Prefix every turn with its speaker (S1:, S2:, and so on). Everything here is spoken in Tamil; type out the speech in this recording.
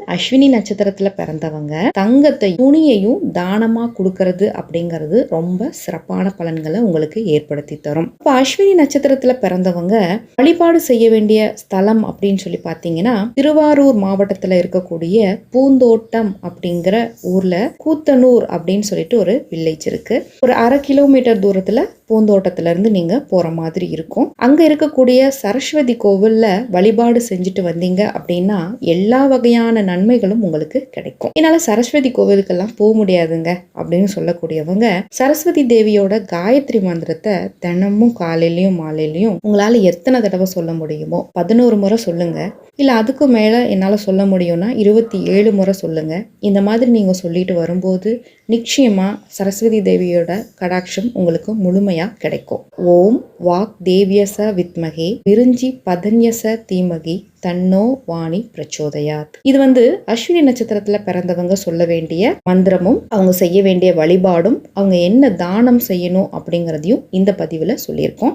S1: அஸ்வினி நட்சத்திரத்துல பிறந்தவங்க தங்கத்தை துணியையும் தானமா கொடுக்கறது அப்படிங்கிறது ரொம்ப சிறப்பான பலன்களை உங்களுக்கு ஏற்படுத்தி தரும். இப்ப அஸ்வினி நட்சத்திரத்துல பிறந்தவங்க வழிபாடு செய்ய வேண்டிய ஸ்தலம் அப்படின்னு சொல்லி பார்த்தீங்கன்னா திருவாரூர் மாவட்டத்துல இருக்கக்கூடிய பூந்தோட்டம் அப்படிங்கிற ஊர்ல கூத்தனூர் அப்படின்னு சொல்லிட்டு ஒரு வில்லேஜ் இருக்கு. ஒரு அரை கிலோமீட்டர் தூரத்துல பூந்தோட்டத்துல இருந்து நீங்க போற மாதிரி இருக்கும். அங்க இருக்கக்கூடிய சரஸ்வதி கோவில்ல வழிபாடு செஞ்சுட்டு வந்தீங்க அப்படின்னா எல்லா வகையான நன்மைகளும் உங்களுக்கு கிடைக்கும். என்னால் சரஸ்வதி கோவிலுக்கெல்லாம் போக முடியாதுங்க அப்படின்னு சொல்லக்கூடியவங்க சரஸ்வதி தேவியோட காயத்ரி மந்திரத்தை தினமும் காலையிலையும் மாலையிலையும் உங்களால எத்தனை தடவை சொல்ல முடியுமோ பதினோரு முறை சொல்லுங்க. இல்ல அதுக்கு மேல என்னால சொல்ல முடியும்னா இருபத்தி ஏழு முறை சொல்லுங்க. இந்த மாதிரி நீங்க சொல்லிட்டு வரும்போது நிச்சயமா சரஸ்வதி தேவியோட கடாட்சம் உங்களுக்கு முழுமையா கிடைக்கும். ஓம் வாக் தேவியச வித்மகே விருஞ்சி பதன்யச தீமகி தன்னோ வாணி பிரச்சோதயாத். இது வந்து அஸ்வினி நட்சத்திரத்துல பிறந்தவங்க சொல்ல வேண்டிய மந்திரமும் அவங்க செய்ய வேண்டிய வழிபாடும் அவங்க என்ன தானம் செய்யணும் அப்படிங்கிறதையும் இந்த பதிவுல சொல்லியிருக்கோம்.